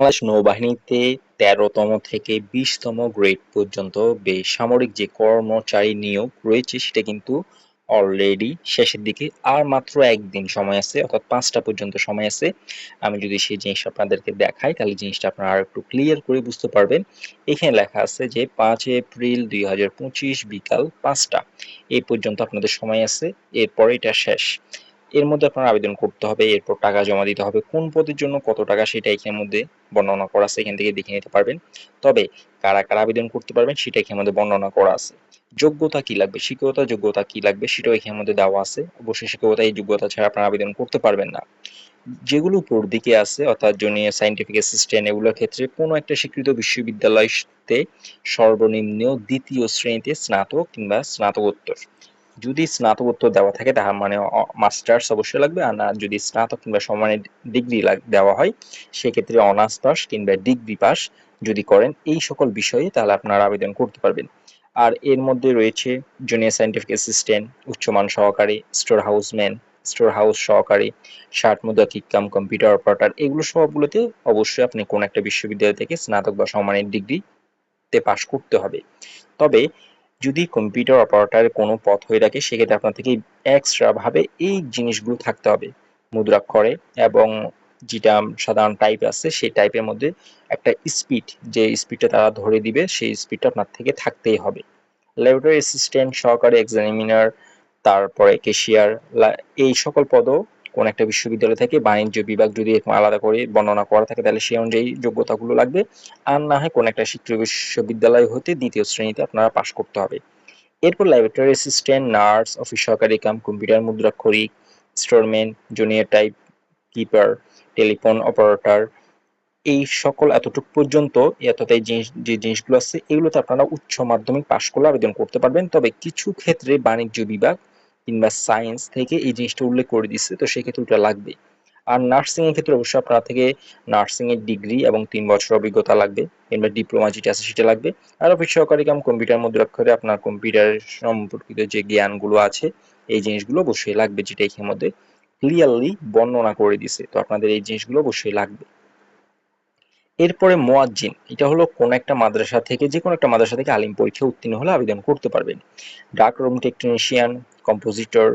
বাংলাদেশ নৌবাহিনীতে তেরোতম থেকে বিশতম গ্রেড পর্যন্ত বেসামরিক যে কর্মচারী নিয়োগ রয়েছে, সেটা কিন্তু অলরেডি শেষের দিকে আর মাত্র একদিন সময় আছে, অর্থাৎ পাঁচটা পর্যন্ত সময় আছে। আমি যদি সেই জিনিসটা আপনাদেরকে দেখাই, তাহলে জিনিসটা আপনারা আর একটু ক্লিয়ার করে বুঝতে পারবেন। এখানে লেখা আছে যে পাঁচ এপ্রিল দুই হাজার পঁচিশ বিকাল পাঁচটা। এই পর্যন্ত আপনাদের সময় আছে, এরপর এটা শেষ। এর মধ্যে আপনার আবেদন করতে হবে, এরপর টাকা জমা দিতে হবে, কোন পদের জন্য কত টাকা সেটা এখানের মধ্যে বর্ণনা করা আছে, এখান থেকে দেখে নিতে পারবেন। তবে কারা কারা আবেদন করতে পারবেন সেটা এখানের মধ্যে বর্ণনা করা আছে। যোগ্যতা কি লাগবে? শিক্ষকতা যোগ্যতা কি লাগবে সেটাও এখানের মধ্যে দেওয়া আছে। অবশ্যই শিক্ষকতা এই যোগ্যতা ছাড়া আপনারা আবেদন করতে পারবেন না। যেগুলো উপর দিকে আছে, অর্থাৎ জুনিয়র সাইন্টিফিক অ্যাসিস্ট্যান্ট এগুলোর ক্ষেত্রে কোনো একটা স্বীকৃত বিশ্ববিদ্যালয়তে সর্বনিম্ন দ্বিতীয় শ্রেণীতে স্নাতক কিংবা স্নাতকোত্তর। যদি স্নাতকোত্তর দেওয়া থাকে তাহার মানে মাস্টার্স অবশ্যই লাগবে। আর না, যদি স্নাতক কিংবা সমানের ডিগ্রি দেওয়া হয়, সেক্ষেত্রে অনার্স পাস কিংবা ডিগ্রি পাস যদি করেন, এই সকল বিষয়ে তাহলে আপনারা আবেদন করতে পারবেন। আর এর মধ্যে রয়েছে জুনিয়র সাইন্টিফিক অ্যাসিস্ট্যান্ট, উচ্চমান সহকারী, স্টোর হাউসম্যান স্টোর হাউস সহকারী ষাট মুদ্রা কিকাম কম্পিউটার অপারেটর, এগুলো সবগুলোতে অবশ্যই আপনি কোন একটা বিশ্ববিদ্যালয় থেকে স্নাতক বা সমানের ডিগ্রিতে পাশ করতে হবে। তবে যদি কম্পিউটার অপারেটরের কোনো পথ হয়ে থাকে, সেক্ষেত্রে আপনার থেকে এক্সট্রা ভাবে এই জিনিসগুলো থাকতে হবে। মুদ্রাক্ষরে এবং যেটা সাধারণ টাইপ আছে, সেই টাইপের মধ্যে একটা স্পিড যে স্পিডটা তারা ধরে দিবে, সেই স্পিডটা আপনার থেকে থাকতেই হবে। ল্যাবরেটরি অ্যাসিস্ট্যান্ট সহকারী এক্সামিনার তারপরে কেশিয়ার এই সকল পদও কোন একটা বিশ্ববিদ্যালয় থেকে বাণিজ্য বিভাগ যদি এরকম আলাদা করে বর্ণনা করা থাকে, তাহলে সেই অনুযায়ী যোগ্যতাগুলো লাগবে। আর না হয় কোন একটা শিক্ষা বিশ্ববিদ্যালয় হতে দ্বিতীয় শ্রেণীতে আপনারা পাশ করতে হবে। এরপর ল্যাবরেটরি অ্যাসিস্ট্যান্ট নার্স অফিস সহকারী cum computer মুদ্রাক্ষরিক storeman junior type keeper telephone operator এই সকল এতটুকু পর্যন্ত এতটাই জিনিস, যে জিনিসগুলো আছে, এগুলোতে আপনারা উচ্চ মাধ্যমিক পাশ করলে আবেদন করতে পারবেন। তবে কিছু ক্ষেত্রে বাণিজ্য বিভাগ কিংবা সায়েন্স থেকে এই জিনিসটা উল্লেখ করে দিচ্ছে তো সেক্ষেত্রে ওটা লাগবে আর নার্সিং এর ক্ষেত্রে অবশ্যই আপনার থেকে নার্সিং এর ডিগ্রি এবং তিন বছর অভিজ্ঞতা লাগবে, কিংবা ডিপ্লোমা যেটা আছে সেটা লাগবে। আর অফিস সহকারী কাম কম্পিউটার মুদ্রাক্ষরে আপনার কম্পিউটার সম্পর্কিত যে জ্ঞানগুলো আছে, এই জিনিসগুলো অবশ্যই লাগবে যেটা এখানের মধ্যে ক্লিয়ারলি বর্ণনা করে দিছে। তো আপনাদের এই জিনিসগুলো অবশ্যই লাগবে। এরপরে মোয়াজ্জিন, এটা হলো কোন একটা মাদ্রাসা থেকে যে কোনো একটা মাদ্রাসা থেকে আলিম পরীক্ষা উত্তীর্ণ হলে আবেদন করতে পারবেন। ডাক রুম টেকনিশিয়ান কম্পোজিটর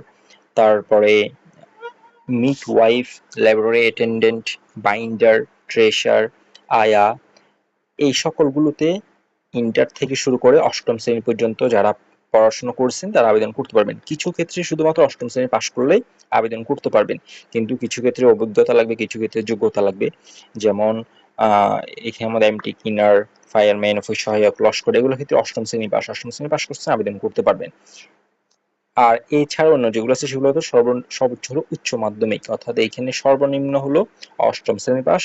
তারপরে midwife laboratory attendant binder thresher আয়া, এই সকলগুলোতে ইন্টার থেকে শুরু করে অষ্টম শ্রেণি পর্যন্ত যারা পড়াশোনা করছেন, তারা আবেদন করতে পারবেন। কিছু ক্ষেত্রে শুধুমাত্র অষ্টম শ্রেণি পাশ করলেই আবেদন করতে পারবেন। কিন্তু কিছু ক্ষেত্রে অভিজ্ঞতা লাগবে, কিছু ক্ষেত্রে যোগ্যতা লাগবে। যেমন এখানে আমাদের এমটি কিনার ফায়ারম্যান সহায়ক, লস্কর, এগুলো ক্ষেত্রে অষ্টম শ্রেণি পাস অষ্টম শ্রেণি পাশ করছেন, আবেদন করতে পারবেন। আর এছাড়া অন্য যেগুলো আছে সেগুলো হলো সর্ব, সর্বোচ্চ হলো উচ্চ মাধ্যমিক, অর্থাৎ এইখানে সর্বনিম্ন হলো অষ্টম শ্রেণি পাস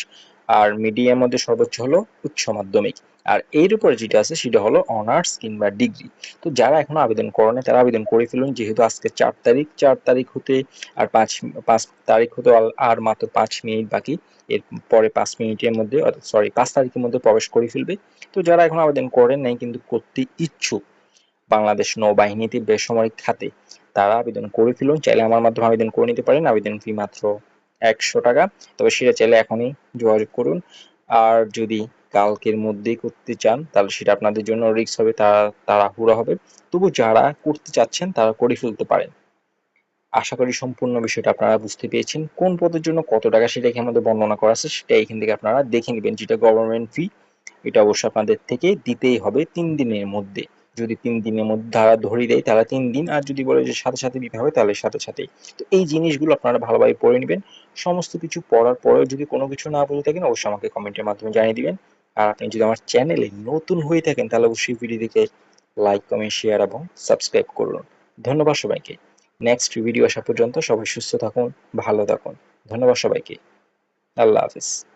আর মিডিয়াম মধ্যে সর্বোচ্চ হলো উচ্চ মাধ্যমিক। আর এর উপরে যেটা আছে সেটা হলো অনার্স কিংবা ডিগ্রি তো যারা এখনও আবেদন করেনি তারা আবেদন করে ফেলুন, যেহেতু আজকে চার তারিখ চার তারিখ হতে আর পাঁচ পাঁচ তারিখ হতে আর মাত্র পাঁচ মিনিট বাকি। এর পরে পাঁচ মিনিটের মধ্যে সরি পাঁচ তারিখের মধ্যে প্রবেশ করে ফেলবে। তো যারা এখন আবেদন করেন নাই, কিন্তু করতে ইচ্ছুক বাংলাদেশ নৌবাহিনীতে বেসামরিক খাতে তারা আবেদন করে ফেলুন চাইলে আমার মাধ্যমে আবেদন করে নিতে পারেন। আবেদন ফি মাত্র একশো টাকা। তবে সেটা চাইলে এখনই যোগাযোগ করুন। আর যদি কালকের মধ্যেই করতে চান, তাহলে সেটা আপনাদের জন্য রিস্ক হবে তারা তাড়াহুড়া হবে। তবু যারা করতে চাচ্ছেন, তারা করে ফেলতে পারেন। আশা করি সম্পূর্ণ বিষয়টা আপনারা বুঝতে পেরেছেন। কোন পদের জন্য কত টাকা সেটা এখানে আমাদের বর্ণনা করা আছে, সেটা এখান থেকে আপনারা দেখে নেবেন। যেটা গভর্নমেন্ট ফি এটা অবশ্যই আপনাদের থেকে দিতেই হবে তিন দিনের মধ্যে। যদি তিন দিনের মধ্যে ধারা ধরিয়ে দেয় তাহলে তিন দিন, আর যদি বলে যে সাথে সাথে দিতে হবে, তাহলে সাথে সাথেই। তো এই জিনিসগুলো আপনারা ভালোভাবে পড়ে নেবেন। সমস্ত কিছু পড়ার পরেও যদি কোনো কিছু না বুঝে থাকেন, অবশ্যই আমাকে কমেন্টের মাধ্যমে জানিয়ে দিবেন। আর আপনি যদি আমার চ্যানেলে নতুন হয়ে থাকেন, তাহলে অবশ্যই ভিডিওটিকে লাইক, কমেন্ট, শেয়ার এবং সাবস্ক্রাইব করুন। ধন্যবাদ সবাইকে। নেক্সট ভিডিও আসা পর্যন্ত সবাই সুস্থ থাকুন, ভালো থাকুন। ধন্যবাদ সবাইকে। আল্লাহ হাফিজ।